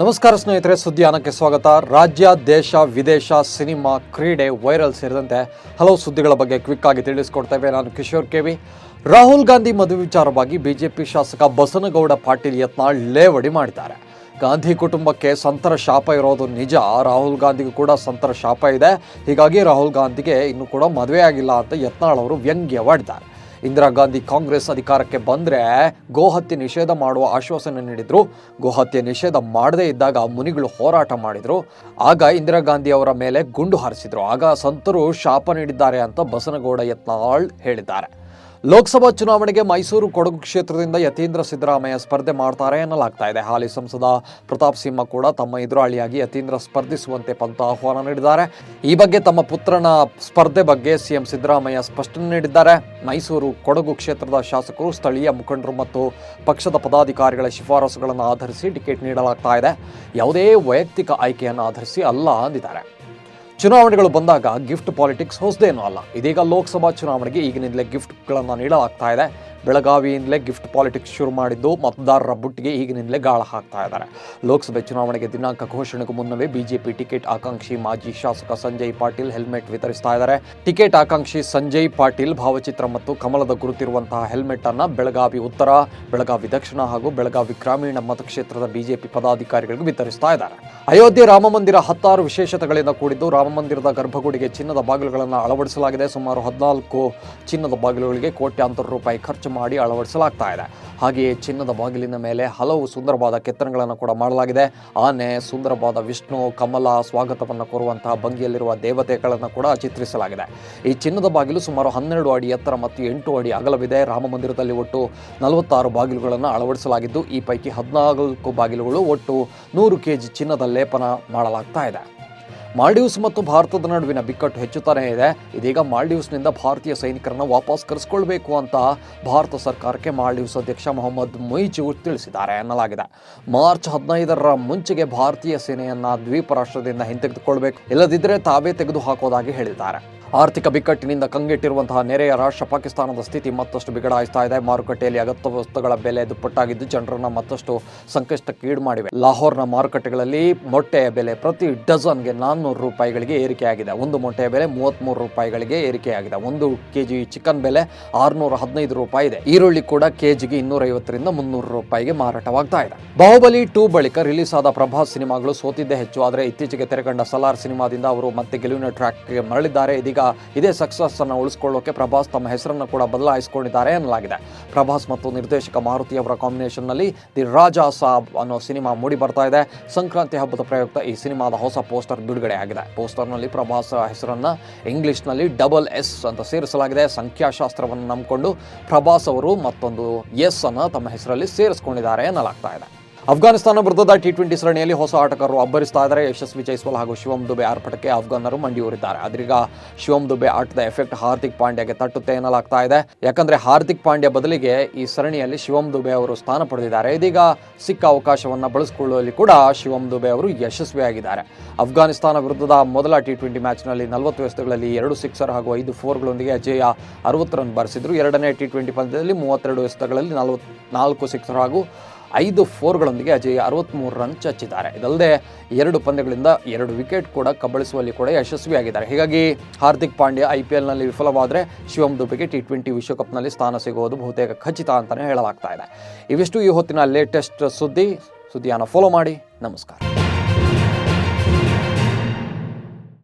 ನಮಸ್ಕಾರ ಸ್ನೇಹಿತರೆ, ಸುದ್ದಿಯಾನಕ್ಕೆ ಸ್ವಾಗತ. ರಾಜ್ಯ, ದೇಶ, ವಿದೇಶ, ಸಿನಿಮಾ, ಕ್ರೀಡೆ, ವೈರಲ್ ಸೇರಿದಂತೆ ಹಲವು ಸುದ್ದಿಗಳ ಬಗ್ಗೆ ಕ್ವಿಕ್ ಆಗಿ ತಿಳಿಸ್ಕೊಡ್ತೇವೆ. ನಾನು ಕಿಶೋರ್ ಕೆವಿ ರಾಹುಲ್ ಗಾಂಧಿ ಮದುವೆ ವಿಚಾರವಾಗಿ ಬಿಜೆಪಿ ಶಾಸಕ ಬಸನಗೌಡ ಪಾಟೀಲ್ ಯತ್ನಾಳ್ ಲೇವಡಿ ಮಾಡಿದ್ದಾರೆ. ಗಾಂಧಿ ಕುಟುಂಬಕ್ಕೆ ಸಂತರ ಶಾಪ ಇರೋದು ನಿಜ. ರಾಹುಲ್ ಗಾಂಧಿಗೂ ಕೂಡ ಸಂತರ ಶಾಪ ಇದೆ. ಹೀಗಾಗಿ ರಾಹುಲ್ ಗಾಂಧಿಗೆ ಇನ್ನೂ ಕೂಡ ಮದುವೆ ಆಗಿಲ್ಲ ಅಂತ ಯತ್ನಾಳ್ ಅವರು ವ್ಯಂಗ್ಯವಾಡಿದ್ದಾರೆ. ಇಂದಿರಾ ಗಾಂಧಿ ಕಾಂಗ್ರೆಸ್ ಅಧಿಕಾರಕ್ಕೆ ಬಂದರೆ ಗೋಹತ್ಯೆ ನಿಷೇಧ ಮಾಡುವ ಆಶ್ವಾಸನೆ ನೀಡಿದ್ರು. ಗೋಹತ್ಯೆ ನಿಷೇಧ ಮಾಡದೇ ಇದ್ದಾಗ ಮುನಿಗಳು ಹೋರಾಟ ಮಾಡಿದ್ರು. ಆಗ ಇಂದಿರಾ ಗಾಂಧಿ ಅವರ ಮೇಲೆ ಗುಂಡು ಹಾರಿಸಿದ್ರು. ಆಗ ಸಂತರು ಶಾಪ ನೀಡಿದ್ದಾರೆ ಅಂತ ಬಸನಗೌಡ ಯತ್ನಾಳ್ ಹೇಳಿದ್ದಾರೆ. ಲೋಕಸಭಾ ಚುನಾವಣೆಗೆ ಮೈಸೂರು ಕೊಡಗು ಕ್ಷೇತ್ರದಿಂದ ಯತೀಂದ್ರ ಸಿದ್ದರಾಮಯ್ಯ ಸ್ಪರ್ಧೆ ಮಾಡ್ತಾರೆ ಎನ್ನಲಾಗ್ತಾ ಇದೆ. ಹಾಲಿ ಸಂಸದ ಪ್ರತಾಪ್ ಸಿಂಹ ಕೂಡ ತಮ್ಮ ಎದುರಾಳಿಯಾಗಿ ಯತೀಂದ್ರ ಸ್ಪರ್ಧಿಸುವಂತೆ ಪಂತ ಆಹ್ವಾನ ನೀಡಿದ್ದಾರೆ. ಈ ಬಗ್ಗೆ ತಮ್ಮ ಪುತ್ರನ ಸ್ಪರ್ಧೆ ಬಗ್ಗೆ ಸಿಎಂ ಸಿದ್ದರಾಮಯ್ಯ ಸ್ಪಷ್ಟನೆ ನೀಡಿದ್ದಾರೆ. ಮೈಸೂರು ಕೊಡಗು ಕ್ಷೇತ್ರದ ಶಾಸಕರು, ಸ್ಥಳೀಯ ಮುಖಂಡರು ಮತ್ತು ಪಕ್ಷದ ಪದಾಧಿಕಾರಿಗಳ ಶಿಫಾರಸುಗಳನ್ನು ಆಧರಿಸಿ ಟಿಕೆಟ್ ನೀಡಲಾಗ್ತಾ ಇದೆ. ಯಾವುದೇ ವೈಯಕ್ತಿಕ ಆಯ್ಕೆಯನ್ನು ಆಧರಿಸಿ ಅಲ್ಲ ಅಂದಿದ್ದಾರೆ. ಚುನಾವಣೆಗಳು ಬಂದಾಗ ಗಿಫ್ಟ್ ಪಾಲಿಟಿಕ್ಸ್ ಹೊಸದೇನೂ ಅಲ್ಲ. ಇದೀಗ ಲೋಕಸಭಾ ಚುನಾವಣೆಗೆ ಈಗಿನಿಂದಲೇ ಗಿಫ್ಟ್ಗಳನ್ನು ನೀಡಲಾಗ್ತಾ ಇದೆ. ಬೆಳಗಾವಿಯಿಂದಲೇ ಗಿಫ್ಟ್ ಪಾಲಿಟಿಕ್ಸ್ ಶುರು ಮಾಡಿದ್ದು ಮತದಾರರ ಬುಟ್ಟಿಗೆ ಈಗಿನಿಂದಲೇ ಗಾಳ ಹಾಕ್ತಾ ಇದ್ದಾರೆ. ಲೋಕಸಭೆ ಚುನಾವಣೆಗೆ ದಿನಾಂಕ ಘೋಷಣೆಗೂ ಮುನ್ನವೇ ಬಿಜೆಪಿ ಟಿಕೆಟ್ ಆಕಾಂಕ್ಷಿ ಮಾಜಿ ಶಾಸಕ ಸಂಜಯ್ ಪಾಟೀಲ್ ಹೆಲ್ಮೆಟ್ ವಿತರಿಸ್ತಾ ಇದ್ದಾರೆ. ಟಿಕೆಟ್ ಆಕಾಂಕ್ಷಿ ಸಂಜಯ್ ಪಾಟೀಲ್ ಭಾವಚಿತ್ರ ಮತ್ತು ಕಮಲದ ಗುರುತಿರುವಂತಹ ಹೆಲ್ಮೆಟ್ ಅನ್ನು ಬೆಳಗಾವಿ ಉತ್ತರ, ಬೆಳಗಾವಿ ದಕ್ಷಿಣ ಹಾಗೂ ಬೆಳಗಾವಿ ಗ್ರಾಮೀಣ ಮತಕ್ಷೇತ್ರದ ಬಿಜೆಪಿ ಪದಾಧಿಕಾರಿಗಳಿಗೆ ವಿತರಿಸ್ತಾ ಇದ್ದಾರೆ. ಅಯೋಧ್ಯೆ ರಾಮ ಮಂದಿರ ಹತ್ತಾರು ವಿಶೇಷತೆಗಳಿಂದ ಕೂಡಿದ್ದು ರಾಮ ಮಂದಿರದ ಗರ್ಭಗುಡಿಗೆ ಚಿನ್ನದ ಬಾಗಿಲುಗಳನ್ನು ಅಳವಡಿಸಲಾಗಿದೆ. ಸುಮಾರು ಹದಿನಾಲ್ಕು ಚಿನ್ನದ ಬಾಗಿಲುಗಳಿಗೆ ಕೋಟ್ಯಾಂತರ ರೂಪಾಯಿ ಖರ್ಚು ಮಾಡಿ ಅಳವಡಿಸಲಾಗ್ತಾ ಇದೆ ಹಾಗೆಯೇ ಚಿನ್ನದ ಬಾಗಿಲಿನ ಮೇಲೆ ಹಲವು ಸುಂದರವಾದ ಕೆತ್ತನೆಗಳನ್ನು ಕೂಡ ಮಾಡಲಾಗಿದೆ. ಆನೆ, ಸುಂದರವಾದ ವಿಷ್ಣು, ಕಮಲ ಸ್ವಾಗತವನ್ನು ಕೋರುವಂತಹ ಭಂಗಿಯಲ್ಲಿರುವ ದೇವತೆಗಳನ್ನು ಕೂಡ ಚಿತ್ರಿಸಲಾಗಿದೆ. ಈ ಚಿನ್ನದ ಬಾಗಿಲು ಸುಮಾರು ಹನ್ನೆರಡು ಅಡಿ ಎತ್ತರ ಮತ್ತು ಎಂಟು ಅಡಿ ಅಗಲವಿದೆ. ರಾಮ ಮಂದಿರದಲ್ಲಿ ಒಟ್ಟು ನಲವತ್ತಾರು ಬಾಗಿಲುಗಳನ್ನು ಅಳವಡಿಸಲಾಗಿದ್ದು, ಈ ಪೈಕಿ ಹದಿನಾಲ್ಕು ಬಾಗಿಲುಗಳು ಒಟ್ಟು ನೂರು ಕೆ ಜಿ ಚಿನ್ನದ ಲೇಪನ ಮಾಡಲಾಗ್ತಾ ಇದೆ ಮಾಲ್ಡೀವ್ಸ್ ಮತ್ತು ಭಾರತದ ನಡುವಿನ ಬಿಕ್ಕಟ್ಟು ಹೆಚ್ಚುತ್ತಾನೇ ಇದೆ. ಇದೀಗ ಮಾಲ್ಡೀವ್ಸ್ನಿಂದ ಭಾರತೀಯ ಸೈನಿಕರನ್ನು ವಾಪಸ್ ಕರೆಸಿಕೊಳ್ಬೇಕು ಅಂತ ಭಾರತ ಸರ್ಕಾರಕ್ಕೆ ಮಾಲ್ಡೀವ್ಸ್ ಅಧ್ಯಕ್ಷ ಮೊಹಮ್ಮದ್ ಮೊಯ್ಜು ತಿಳಿಸಿದ್ದಾರೆ ಎನ್ನಲಾಗಿದೆ ಮಾರ್ಚ್ ಹದಿನೈದರ ಮುಂಚೆಗೆ ಭಾರತೀಯ ಸೇನೆಯನ್ನ ದ್ವೀಪ ರಾಷ್ಟ್ರದಿಂದ ಹಿಂತೆಗೆದುಕೊಳ್ಬೇಕು. ಇಲ್ಲದಿದ್ದರೆ ತಾವೇ ತೆಗೆದುಹಾಕೋದಾಗಿ ಹೇಳಿದ್ದಾರೆ. ಆರ್ಥಿಕ ಬಿಕ್ಕಟ್ಟಿನಿಂದ ಕಂಗೆಟ್ಟಿರುವಂತಹ ನೆರೆಯ ರಾಷ್ಟ್ರ ಪಾಕಿಸ್ತಾನದ ಸ್ಥಿತಿ ಮತ್ತಷ್ಟು ಬಿಗಡಾಯಿಸ್ತಾ ಇದೆ. ಮಾರುಕಟ್ಟೆಯಲ್ಲಿ ಅಗತ್ಯ ವಸ್ತುಗಳ ಬೆಲೆ ದುಪ್ಪಟ್ಟಾಗಿದ್ದು ಜನರನ್ನ ಮತ್ತಷ್ಟು ಸಂಕಷ್ಟಕ್ಕೆ ಈಡು ಮಾಡಿವೆ ಲಾಹೋರ್ನ ಮಾರುಕಟ್ಟೆಗಳಲ್ಲಿ ಮೊಟ್ಟೆಯ ಬೆಲೆ ಪ್ರತಿ ಡಜನ್ಗೆ ನಾನ್ನೂರು ರೂಪಾಯಿಗಳಿಗೆ ಏರಿಕೆಯಾಗಿದೆ. ಒಂದು ಮೊಟ್ಟೆಯ ಬೆಲೆ ಮೂವತ್ತ್ಮೂರು ರೂಪಾಯಿಗಳಿಗೆ ಏರಿಕೆಯಾಗಿದೆ. ಒಂದು ಕೆಜಿ ಚಿಕನ್ ಬೆಲೆ ಆರುನೂರ ಹದಿನೈದು ರೂಪಾಯಿ ಇದೆ. ಈರುಳ್ಳಿ ಕೂಡ ಕೆಜಿಗೆ ಇನ್ನೂರೈವತ್ತರಿಂದ ಮುನ್ನೂರು ರೂಪಾಯಿಗೆ ಮಾರಾಟವಾಗ್ತಾ ಇದೆ. ಬಾಹುಬಲಿ ಟೂ ಬಳಿಕ ರಿಲೀಸ್ ಆದ ಪ್ರಭಾಸ್ ಸಿನಿಮಾಗಳು ಸೋತಿದ್ದೇ ಹೆಚ್ಚು. ಆದರೆ ಇತ್ತೀಚೆಗೆ ತೆರೆಕಂಡ ಸಲಾರ್ ಸಿನಿಮಾದಿಂದ ಅವರು ಮತ್ತೆ ಗೆಲುವಿನ ಟ್ರ್ಯಾಕ್ಗೆ ಮರಳಿದ್ದಾರೆ. ಇದೀಗ ಇದೇ ಸಕ್ಸಸ್ ಅನ್ನು ಉಳಿಸಿಕೊಳ್ಳೋಕೆ ಪ್ರಭಾಸ್ ತಮ್ಮ ಹೆಸರನ್ನು ಕೂಡ ಬದಲಾಯಿಸಿಕೊಂಡಿದ್ದಾರೆ ಎನ್ನಲಾಗಿದೆ ಪ್ರಭಾಸ್ ಮತ್ತು ನಿರ್ದೇಶಕ ಮಾರುತಿ ಅವರ ಕಾಂಬಿನೇಷನ್ನಲ್ಲಿ ದಿ ರಾಜಾ ಸಾಬ್ ಅನ್ನೋ ಸಿನಿಮಾ ಮೂಡಿ ಬರ್ತಾ ಇದೆ. ಸಂಕ್ರಾಂತಿ ಹಬ್ಬದ ಪ್ರಯುಕ್ತ ಈ ಸಿನಿಮಾದ ಹೊಸ ಪೋಸ್ಟರ್ ಬಿಡುಗಡೆ ಆಗಿದೆ ಪೋಸ್ಟರ್ನಲ್ಲಿ ಪ್ರಭಾಸ್ ಹೆಸರನ್ನ ಇಂಗ್ಲಿಷ್ನಲ್ಲಿ ಡಬಲ್ ಎಸ್ ಅಂತ ಸೇರಿಸಲಾಗಿದೆ. ಸಂಖ್ಯಾಶಾಸ್ತ್ರವನ್ನು ನಂಬಿಕೊಂಡು ಪ್ರಭಾಸ್ ಅವರು ಮತ್ತೊಂದು ಎಸ್ ಅನ್ನು ತಮ್ಮ ಹೆಸರಲ್ಲಿ ಸೇರಿಸಿಕೊಂಡಿದ್ದಾರೆ ಎನ್ನಲಾಗ್ತಾ ಇದೆ. ಅಫ್ಘಾನಿಸ್ತಾನ ವಿರುದ್ಧದ ಟಿ ಟ್ವೆಂಟಿ ಸರಣಿಯಲ್ಲಿ ಹೊಸ ಆಟಗಾರರು ಅಬ್ಬರಿಸ್ತಾ ಇದ್ದಾರೆ. ಯಶಸ್ವಿ ಜೈಸ್ವಾಲ್ ಹಾಗೂ ಶಿವಂ ದುಬೆ ಆರ್ಭಟಕ್ಕೆ ಅಫ್ಘಾನರು ಮಂಡಿಯೂರಿದ್ದಾರೆ ಆದ್ರೀಗ ಶಿವಂ ದುಬೆ ಆಟದ ಎಫೆಕ್ಟ್ ಹಾರ್ದಿಕ್ ಪಾಂಡ್ಯಗೆ ತಟ್ಟುತ್ತೆ ಎನ್ನಲಾಗ್ತಾ ಇದೆ. ಯಾಕಂದ್ರೆ ಹಾರ್ದಿಕ್ ಪಾಂಡ್ಯ ಬದಲಿಗೆ ಈ ಸರಣಿಯಲ್ಲಿ ಶಿವಂ ದುಬೆ ಅವರು ಸ್ಥಾನ ಪಡೆದಿದ್ದಾರೆ. ಇದೀಗ ಸಿಕ್ಕ ಅವಕಾಶವನ್ನು ಬಳಸಿಕೊಳ್ಳುವಲ್ಲಿ ಕೂಡ ಶಿವಂ ದುಬೆ ಅವರು ಯಶಸ್ವಿಯಾಗಿದ್ದಾರೆ. ಅಫ್ಘಾನಿಸ್ತಾನ ವಿರುದ್ಧದ ಮೊದಲ ಟಿ ಟ್ವೆಂಟಿ ಮ್ಯಾಚ್ನಲ್ಲಿ ನಲವತ್ತು ಎಸೆತಗಳಲ್ಲಿ ಎರಡು ಸಿಕ್ಸರ್ ಹಾಗೂ ಐದು ಫೋರ್ಗಳೊಂದಿಗೆ ಅಜಯ ಅರವತ್ತು ರನ್ ಬಾರಿಸಿದ್ರು. ಎರಡನೇ ಟಿ ಟ್ವೆಂಟಿ ಪಂದ್ಯದಲ್ಲಿ ಮೂವತ್ತೆರಡು ಎಸೆತಗಳಲ್ಲಿ ನಲವತ್ ನಾಲ್ಕು ಸಿಕ್ಸರ್ ಹಾಗೂ ಐದು ಫೋರ್ಗಳೊಂದಿಗೆ ಅಜಯ್ ಅರವತ್ತ್ಮೂರು ರನ್ ಚಚ್ಚಿದ್ದಾರೆ. ಇದಲ್ಲದೆ ಎರಡು ಪಂದ್ಯಗಳಿಂದ ಎರಡು ವಿಕೆಟ್ ಕೂಡ ಕಬಳಿಸುವಲ್ಲಿ ಕೂಡ ಯಶಸ್ವಿಯಾಗಿದ್ದಾರೆ. ಹೀಗಾಗಿ ಹಾರ್ದಿಕ್ ಪಾಂಡ್ಯ ಐ ಪಿ ಎಲ್ನಲ್ಲಿ ವಿಫಲವಾದರೆ ಶಿವಮ್ ದುಬೆಗೆ ಟಿ ಟ್ವೆಂಟಿ ವಿಶ್ವಕಪ್ನಲ್ಲಿ ಸ್ಥಾನ ಸಿಗುವುದು ಬಹುತೇಕ ಖಚಿತ ಅಂತಲೇ ಹೇಳಲಾಗ್ತಾ ಇದೆ. ಇವಿಷ್ಟು ಈ ಹೊತ್ತಿನ ಲೇಟೆಸ್ಟ್ ಸುದ್ದಿ. ಸುದ್ದಿಯನ್ನು ಫಾಲೋ ಮಾಡಿ. ನಮಸ್ಕಾರ.